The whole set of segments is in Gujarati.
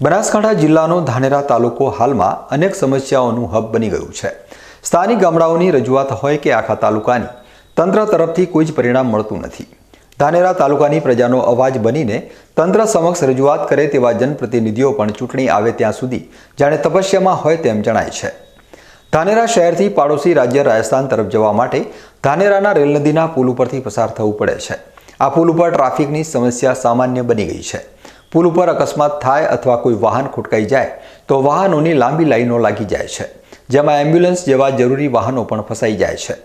બનાસકાંઠા જિલ્લાનો ધાનેરા તાલુકો હાલમાં અનેક સમસ્યાઓનું હબ બની ગયું છે. સ્થાનિક ગામડાઓની રજૂઆત હોય કે આખા તાલુકાની, તંત્ર તરફથી કોઈ જ પરિણામ મળતું નથી. ધાનેરા તાલુકાની પ્રજાનો અવાજ બનીને તંત્ર સમક્ષ રજૂઆત કરે તેવા જનપ્રતિનિધિઓ પણ ચૂંટણી આવે ત્યાં સુધી જાણે તપસ્યામાં હોય તેમ જણાય છે. ધાનેરા શહેરથી પાડોશી રાજ્ય રાજસ્થાન તરફ જવા માટે ધાનેરાના રેલ નદીના પુલ ઉપરથી પસાર થવું પડે છે. આ પુલ ઉપર ટ્રાફિકની સમસ્યા સામાન્ય બની ગઈ છે. પુલ ઉપર અકસ્માત થાય અથવા કોઈ વાહન ખોટકાઈ જાય, તો વાહનોની લાંબી લાઈનો લાગી જાય છે, જેમાં એમ્બ્યુલન્સ જેવા જરૂરી વાહનો પણ ફસાઈ જાય છે.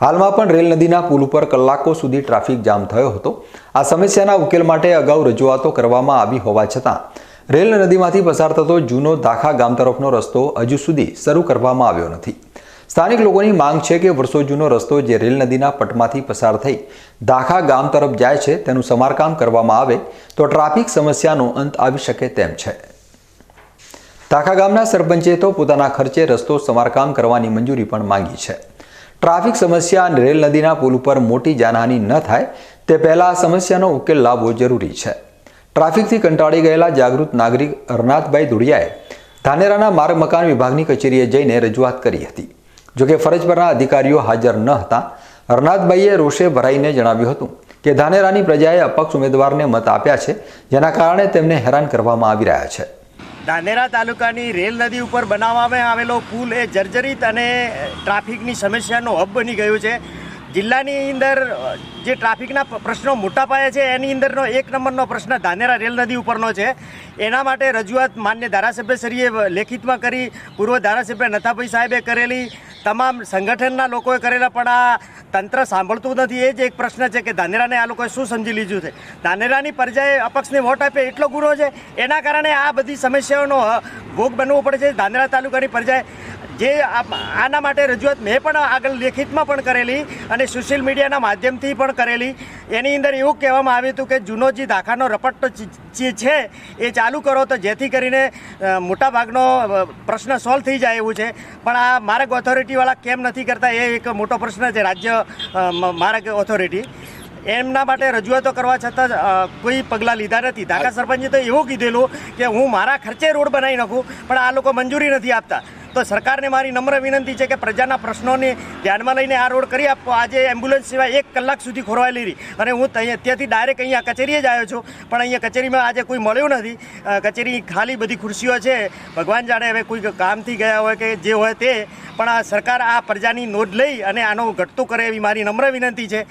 હાલમાં પણ રેલ નદીના પુલ ઉપર કલાકો સુધી ટ્રાફિક જામ થયો હતો. આ સમસ્યાના ઉકેલ માટે અગાઉ રજૂઆતો કરવામાં આવી હોવા છતાં, રેલ નદીમાંથી પસાર થતો જૂનો દાખા ગામ તરફનો રસ્તો હજુ સુધી શરૂ કરવામાં આવ્યો નથી. સ્થાનિક લોકોની માંગ છે કે વર્ષો જૂનો રસ્તો જે રેલ નદીના પટમાંથી પસાર થઈ દાખા ગામ તરફ જાય છે, તેનું સમારકામ કરવામાં આવે તો ટ્રાફિક સમસ્યાનો અંત આવી શકે તેમ છે. દાખા ગામના સરપંચે તો પોતાના ખર્ચે રસ્તો સમારકામ કરવાની મંજૂરી પણ માંગી છે. ટ્રાફિક સમસ્યા અને રેલ નદીના પુલ ઉપર મોટી જાનહાની ન થાય તે પહેલાં સમસ્યાનો ઉકેલ લાવવો જરૂરી છે. ટ્રાફિકથી કંટાળી ગયેલા જાગૃત નાગરિક હરનાથભાઈ ધુડિયાએ ધાનેરાના માર્ગ મકાન વિભાગની કચેરીએ જઈને રજૂઆત કરી હતી. જોકે ફરજ પરના અધિકારીઓ હાજર ન હતા. હરનાથભાઈએ રોષે ભરાઈને જણાવ્યું હતું કે ધાનેરાની પ્રજાએ અપક્ષ ઉમેદવારને મત આપ્યા છે, જેના કારણે તેમને હેરાન કરવામાં આવી રહ્યા છે. ધાનેરા તાલુકાની રેલ નદી ઉપર બનાવવામાં આવેલો પુલ એ જર્જરિત અને ટ્રાફિકની સમસ્યાનો હબ બની ગયો છે. જિલ્લાની અંદર જે ટ્રાફિકના પ્રશ્નો મોટા પાયે છે, એની અંદરનો એક નંબરનો પ્રશ્ન ધાનેરા રેલ નદી ઉપરનો છે. એના માટે રજૂઆત માન્ય ધારાસભ્યશ્રીએ લેખિતમાં કરી. પૂર્વ ધારાસભ્ય નથાભાઈ સાહેબે કરેલી તમામ સંગઠનના લોકોએ કરેલા પણ આ તંત્ર સાંભળતું નથી, એ જ એક પ્રશ્ન છે કે ધાનેરાને આ લોકોએ શું સમજી લીધું છે? ધાનેરાની પરજાએ અપક્ષને વોટ આપે એટલો ગુનો છે, એના કારણે આ બધી સમસ્યાઓનો ભોગ બનવો પડે છે. ધાનેરા તાલુકાની પરજાએ જે આના માટે રજૂઆત મેં પણ આગળ લેખિતમાં પણ કરેલી અને સોશિયલ મીડિયાના માધ્યમથી પણ કરેલી. એની અંદર એવું કહેવામાં આવ્યું હતું કે જૂનો જે દાખાનો રપટ્ટો જે છે, એ ચાલુ કરો તો જેથી કરીને મોટાભાગનો પ્રશ્ન સોલ્વ થઈ જાય એવું છે. પણ આ માર્ગ ઓથોરિટીવાળા કેમ નથી કરતા, એ એક મોટો પ્રશ્ન છે. રાજ્ય અ, મ- માર્ગ ઓથોરિટી એમના માટે રજૂઆતો કરવા છતાં કોઈ પગલાં લીધા નથી. ધાકા સરપંચે તો એવું કીધેલું કે હું મારા ખર્ચે રોડ બનાવી નાખું પણ આ લોકો મંજૂરી નથી આપતા. તો સરકારને મારી નમ્ર વિનંતી છે કે પ્રજાના પ્રશ્નોને ધ્યાનમાં લઈને આ રોડ કરી આપો. આજે એમ્બ્યુલન્સ સિવાય એક કલાક સુધી ખોરવાયેલી રહી. અને હું ત્યાં- ત્યાંથી ડાયરેક્ટ અહીંયા કચેરીએ જ આવ્યો છું. પણ અહીંયા કચેરીમાં આજે કોઈ મળ્યું નથી. કચેરી ખાલી બધી ખુરશીઓ છે. ભગવાન જાણે હવે કોઈ કામથી ગયા હોય કે જે હોય તે. પણ આ સરકાર આ પ્રજાની નોંધ લઈ અને આનો ઘટતું કરે એવી મારી નમ્ર વિનંતી છે.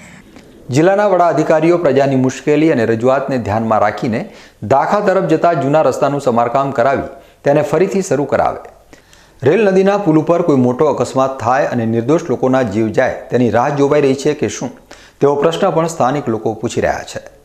જિલ્લાના વડા અધિકારીઓ પ્રજાની મુશ્કેલી અને રજૂઆતને ધ્યાનમાં રાખીને દાખા તરફ જતા જૂના રસ્તાનું સમારકામ કરાવી તેને ફરીથી શરૂ કરાવે. રેલ નદીના પુલ ઉપર કોઈ મોટો અકસ્માત થાય અને નિર્દોષ લોકોના જીવ જાય તેની રાહ જોવાઈ રહી છે કે શું? તેવો પ્રશ્ન પણ સ્થાનિક લોકો પૂછી રહ્યા છે.